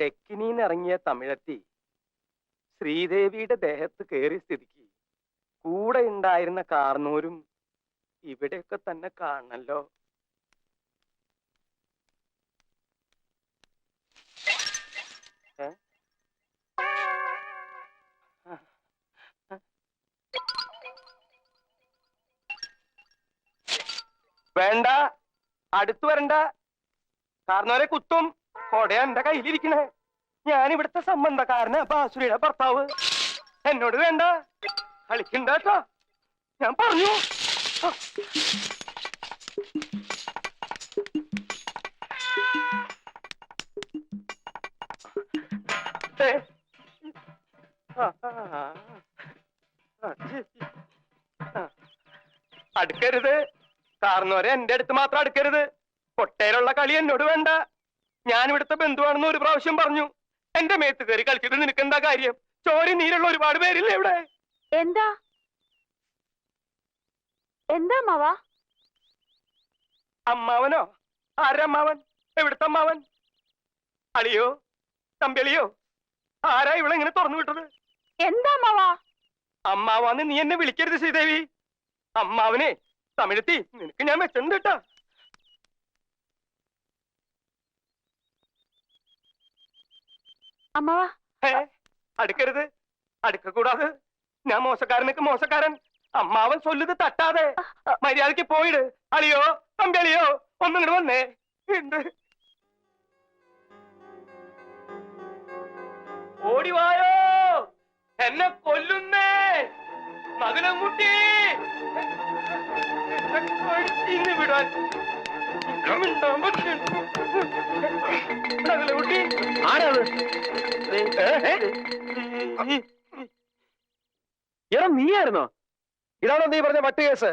തെക്കിനീന്ന് ഇറങ്ങിയ തമിഴത്തി ശ്രീദേവിയുടെ ദേഹത്ത് കയറി സ്ഥിതിക്ക് കൂടെ ഉണ്ടായിരുന്ന കാർന്നൂരും ഇവിടെയൊക്കെ തന്നെ കാണണല്ലോ? വേണ്ട അടുത്തു വരണ്ട. കാർന്നവരെ കുത്തും. കൊടയാ എന്റെ കയ്യിലിരിക്കണേ. ഞാൻ ഇവിടുത്തെ സംബന്ധക്കാരനാ ബാസുരിയുടെ ഭർത്താവ്. എന്നോട് വേണ്ട കളിക്കണ്ടോ ഞാൻ പറഞ്ഞു. അടുക്കരുത്. കാർന്നവരെ എന്റെ അടുത്ത് മാത്രം അടുക്കരുത്. കൊട്ടയിലുള്ള കളി എന്നോട് വേണ്ട. ഞാൻ ഇവിടുത്തെ ബന്ധുവാണെന്ന് ഒരു പ്രാവശ്യം പറഞ്ഞു. എന്റെ മേത്ത് കയറി കളിച്ചിട്ട് നിനക്ക് എന്താ കാര്യം? ചോരി നീരുള്ള ഒരുപാട് പേരില്ലേ ഇവിടെ? എന്താ? എന്താ അമ്മാവ? അമ്മാവനോ? ആരമ്മാവൻ? എവിടുത്തെ അമ്മാവൻ? അളിയോ? തമ്പിളിയോ ആരാ ഇവിടെ ഇങ്ങനെ തുറന്നു വിട്ടത്? എന്താ അമ്മാവ? അമ്മാവാന്ന് നീ എന്നെ വിളിക്കരുത് ശ്രീദേവി. അമ്മാവനെ തമിഴത്തി നിനക്ക് ഞാൻ വെച്ചിട്ടുണ്ട് കേട്ടാ അമ്മാവ. അടുക്കരുത്. അടുക്ക കൂടാതെ ഞാൻ മോശക്കാരനൊക്കെ മോശക്കാരൻ. അമ്മാവൻ ചൊല്ലുത് തട്ടാതെ. മര്യാദയ്ക്ക് പോയിട്. അളിയോ തമ്പിളിയോ ഒന്നും ഇങ്ങോട്ട് വന്നേ. എന്ത്? ഓടിവായോ എന്നെ കൊല്ലുന്നേ. മകനം കുട്ടി വിടാൻ. എടാ നീയായിരുന്നോ? ഇതാണോ നീ പറഞ്ഞ മറ്റു കേസ്?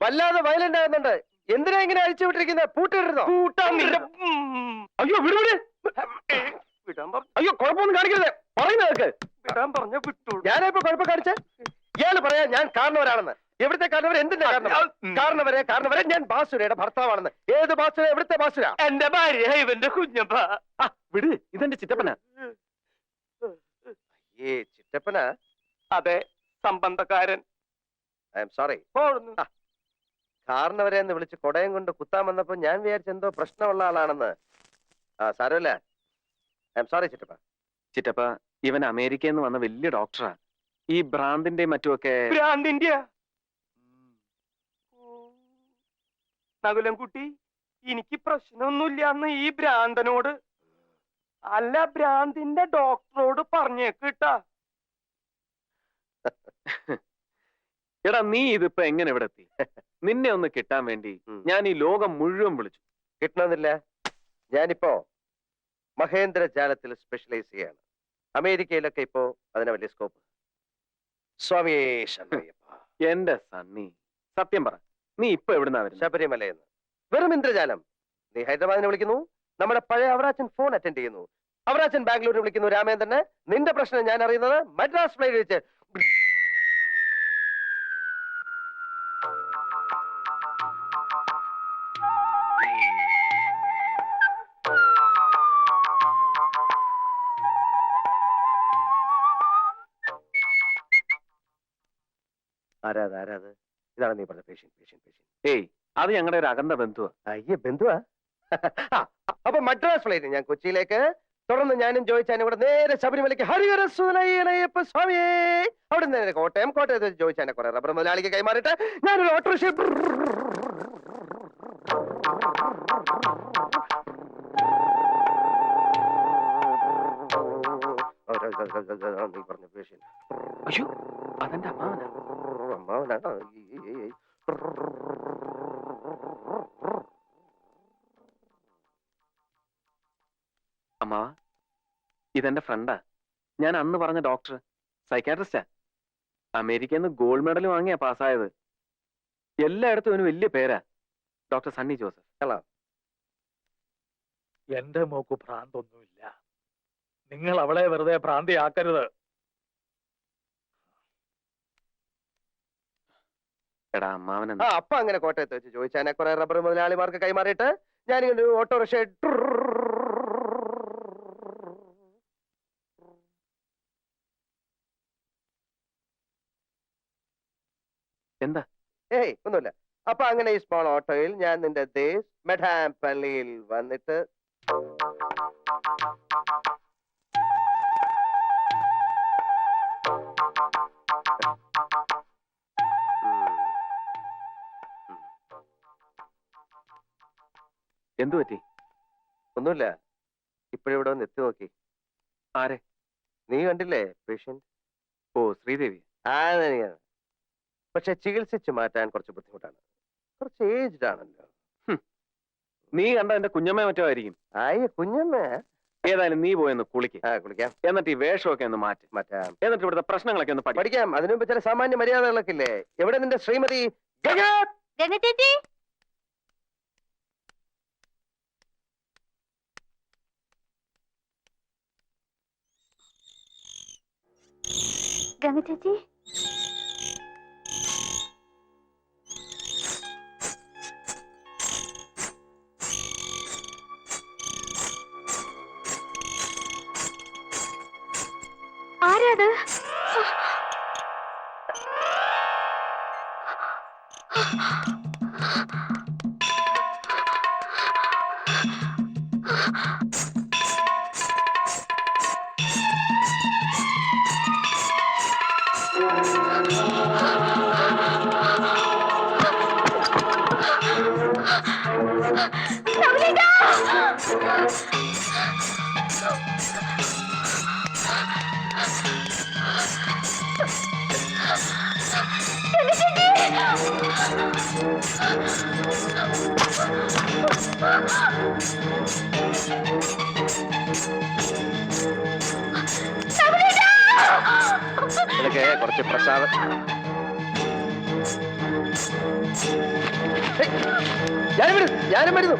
വല്ലാതെ വയലന്റ് ആകുന്നുണ്ട്. എന്തിനാ ഇങ്ങനെ അഴിച്ചു വിട്ടിരിക്കുന്നത് ഉം. അയ്യോ വിടു വിട് വിടാൻ അയ്യോ കുഴപ്പമൊന്നും കാണിക്കരുത്. പറയുന്ന കേൾക്ക് വിടാൻ പറഞ്ഞ വിട്ടു. ഞാനാ ഇപ്പൊ കുഴപ്പം കാണിച്ച? ഇയാൾ പറയാ ഞാൻ കാരണവരാണെന്ന്. എവിടുത്തെ കാരണവരെ എന്തിന്റെ കാരണവർ കാരണവരെ കാരണവരെ ഞാൻ ബാസുരയുടെ ഭർത്താവാണെന്ന്. ഏത് ബാസുര എവിടുത്തെ ബാസുര? എന്റെ ഭാര്യ ഇവന്റെ കുഞ്ഞപ്പ. വിട്. ഇതെന്റെ ചിറ്റപ്പന. ഏ ചിറ്റപ്പന? അതെ സംബന്ധക്കാരൻ. I am sorry. കാരണവരെ എന്ന് വിളിച്ച് കൊടയം കൊണ്ട് കുത്താൻ വന്നപ്പോ ഞാൻ വിചാരിച്ച എന്തോ പ്രശ്നമുള്ള ആളാണെന്ന്. ആ സാരമില്ല. ഐ എം സോറി ചിറ്റപ്പ. ചിറ്റപ്പ ഇവൻ അമേരിക്കയിൽ നിന്ന് വന്ന വലിയ ഡോക്ടറാ. ഈ ഭ്രാന്തിന്റെ മറ്റുമൊക്കെ ഭ്രാന്തിന്റെ നകുലം കുട്ടി എനിക്ക് പ്രശ്നമൊന്നുമില്ല എന്ന് ഈ ഭ്രാന്തനോട്. അല്ല ഭ്രാന്തിന്റെ ഡോക്ടറോട് പറഞ്ഞേക്ക് കേട്ടാ എടാ നീ ഇതിപ്പോ എങ്ങനെ ഇവിടെ എത്തി? നിന്നെ ഒന്ന് കിട്ടാൻ വേണ്ടി ഞാൻ ഈ ലോകം മുഴുവൻ വിളിച്ചു. കിട്ടണമെന്നില്ല. ഞാനിപ്പോ മഹേന്ദ്ര ജാലത്തിൽ സ്പെഷ്യലൈസ് ചെയ്യാണ്. അമേരിക്കയിലൊക്കെ ഇപ്പോ അതിന് വലിയ സ്കോപ്പ് സ്വാമിയേ എന്റെ സണ്ണി സത്യം പറ. നീ ഇപ്പൊ എവിടുന്നാ വരുന്നത് ശബരിമലയെന്ന്. വെറും ഇന്ദ്രജാലം. നീ ഹൈദരാബാദിനെ വിളിക്കുന്നു. നമ്മുടെ പഴയ അവറാച്ചൻ ഫോൺ അറ്റൻഡ് ചെയ്യുന്നു. അവറാച്ചൻ ബാംഗ്ലൂരിൽ വിളിക്കുന്നു രാമേന്ദ്രന്. നിന്റെ പ്രശ്നം ഞാൻ അറിയുന്നത് മദ്രാസ് ഫ്ലൈറ്റ് വെച്ച്. ആരാത് ആരാത് ഇതാണ് നീ പറഞ്ഞ പേഷ്യൻ പേഷ്യൻ പേഷ്യൻ ഏയ് അത് ഞങ്ങളുടെ ഒരു അകന്ന ബന്ധുവാ. അയ്യ ബന്ധുവാ? ആ, അപ്പൊ മദ്രാസ് ഫ്ലൈറ്റ് ഞാൻ കൊച്ചിയിലേക്ക്. തുടർന്ന് ഞാനും ജോയിച്ചാനും കൂടെ നേരെ ശബരിമലയ്ക്ക് ഹരിഹര സുനയ്യപ്പ സ്വാമിയേ അവിടെ നിന്ന് നേരെ കോട്ടയം കോട്ടയത്ത് വെച്ച് ജോയിച്ചാനെ കുറെ റബ്ബർ മുതലാളിക്ക് കൈമാറിയിട്ട് ഞാനൊരു ഓട്ടോറിക്ഷ നീ പറഞ്ഞ പേഷ്യൻ അയ്യോ അതെന്റെ അമ്മാവനാ? അമ്മാവനാ അമ്മാവ ഇതെന്റെ ഫ്രണ്ടാ ഞാൻ അന്ന് പറഞ്ഞ ഡോക്ടർ സൈക്കാട്രിസ്റ്റാ അമേരിക്കയിൽ നിന്ന് ഗോൾഡ് മെഡൽ വാങ്ങിയാ പാസ്സായത് എല്ലായിടത്തും അവന് വലിയ പേരാ. ഡോക്ടർ സണ്ണി ജോസഫ് എന്റെ മോക്ക് ഭ്രാന്തൊന്നുമില്ല. നിങ്ങൾ അവളെ വെറുതെ ഭ്രാന്തിയാക്കരുത്. അപ്പൊ അങ്ങനെ കോട്ടയത്ത് വെച്ച് ചോദിച്ചാൽ കുറെ റബ്ബർ മുതലാളിമാർക്ക് കൈമാറിയിട്ട് ഞാനിങ്ങനെ ഓട്ടോറിക്ഷ എന്താ? ഏയ് ഒന്നുമില്ല. അപ്പൊ അങ്ങനെ ഈ സ്മോൾ ഓട്ടോയിൽ ഞാൻ നിന്റെ ദേശ് മെഡാംപള്ളിയിൽ വന്നിട്ട് എന്തു പറ്റി? ഒന്നുമില്ല. ഇപ്പോഴിവിടെ വന്ന് എത്തി നോക്കി. ആരെ? നീ കണ്ടില്ലേ പേഷ്യന്റ് ഓ ശ്രീദേവി. ആ തന്നെയാണ് പക്ഷെ ചികിത്സിച്ച് മാറ്റാൻ കുറച്ച് ബുദ്ധിമുട്ടാണ്. കുറച്ച് ഏജ്ഡ് ആണല്ലോ. നീ കണ്ട എന്റെ കുഞ്ഞമ്മ മറ്റോ ആയിരിക്കും. ആയ കുഞ്ഞമ്മ? ഏതായാലും നീ പോയെന്ന് കുളിക്ക്. ആ കുളിക്കാം. എന്നിട്ട് ഈ വേഷമൊക്കെ ഒന്ന് മാറ്റി. മാറ്റാം. എന്നിട്ട് ഇവിടുത്തെ പ്രശ്നങ്ങളൊക്കെ ഒന്ന് പഠിക്കാം. അതിനു മുമ്പ് ചില സാമാന്യ മര്യാദകളൊക്കെ ഇല്ലേ? എവിടെ നിന്റെ ശ്രീമതി ഗംഗ? ഗംഗ ചേച്ചി? ഗംഗ ചേച്ചി? ആരാത്? നിനക്ക് കുറച്ച് പ്രസാദം. ഞാനും വരുന്നു ഞാനും വരുന്നു.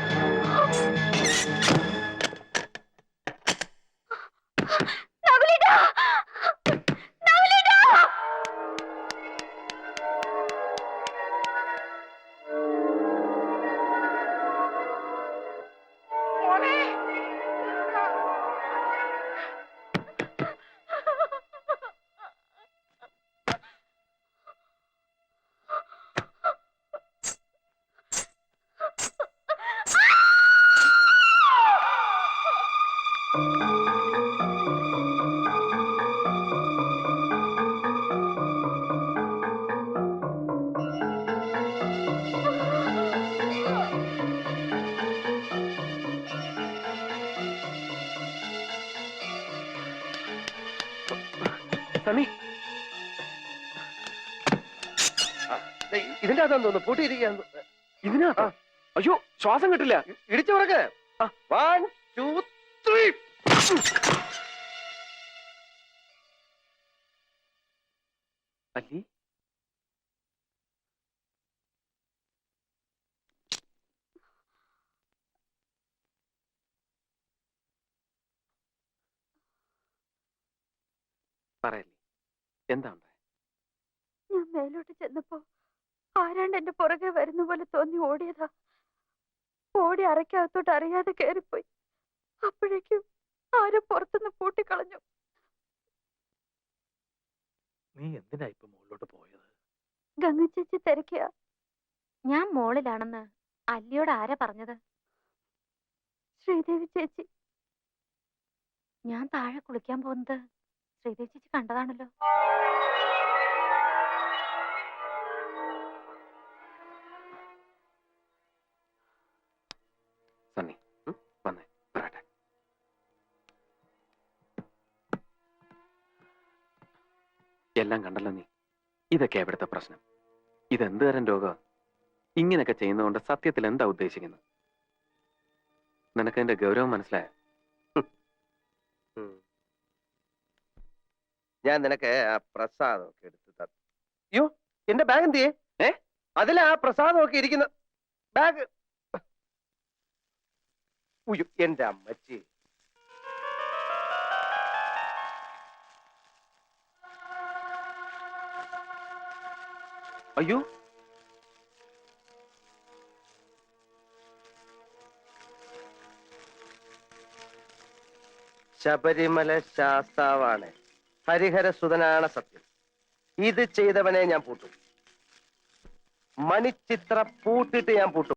ദേ, ഇതിന്റെ അകത്താന്ന് തോന്നുന്നു പൂട്ടിയിരിക്കാന്ന് ഇതിനാ അയ്യോ ശ്വാസം കിട്ടില്ല. ഇടിച്ചു പറക്ക്. വൺ ടു ത്രീ അല്ലി? പറയല്ലേ? എന്താണ് ഞാൻ മേലോട്ട് ചെന്നപ്പോ ആരാണ്ട് എന്റെ പുറകെ വരുന്ന പോലെ തോന്നി ഓടിയതാ. ഓടി അരക്കകത്തോട്ട് അറിയാതെ കയറിപ്പോയി അപ്പോഴേക്കും ആരും പുറത്തുനിന്ന് പൂട്ടിക്കളഞ്ഞു. നീ എന്തിനാ ഇപ്പൊ മുകളിലോട്ട് പോയത്? ഗംഗ ചേച്ചി തിരക്കിയ. ഞാൻ മോളിലാണെന്ന് അല്ലിയോട് ആരാ പറഞ്ഞത്? ശ്രീദേവി ചേച്ചി. ഞാൻ താഴെ കുളിക്കാൻ പോകുന്നത് ശ്രീദേവി കണ്ടതാണല്ലോ. എല്ലാം കണ്ടല്ലോ നീ. ഇതൊക്കെ അവിടുത്തെ പ്രശ്നം? ഇതെന്ത് തരം രോഗം? ഇങ്ങനെയൊക്കെ ചെയ്യുന്നതുകൊണ്ട് സത്യത്തിൽ എന്താ ഉദ്ദേശിക്കുന്നത്? നിനക്ക് എന്റെ ഗൗരവം മനസ്സിലായ? ഞാൻ നിനക്ക് ആ പ്രസാദം ഒക്കെ എടുത്ത് തന്നു അയ്യോ എന്റെ ബാഗ് എന്തിയേ? ഏ? അതിലാ ആ പ്രസാദം ഒക്കെ ഇരിക്കുന്ന ബാഗ് ഉയ്യോ എന്റെ അമ്മച്ചി. അയ്യോ. ശബരിമല ശാസ്താവാണ്. ഹരിഹര സുതനാണ് സത്യം. ഇത് ചെയ്തവനെ ഞാൻ പൂട്ടും. മണിച്ചിത്ര പൂട്ടിട്ട് ഞാൻ പൂട്ടും.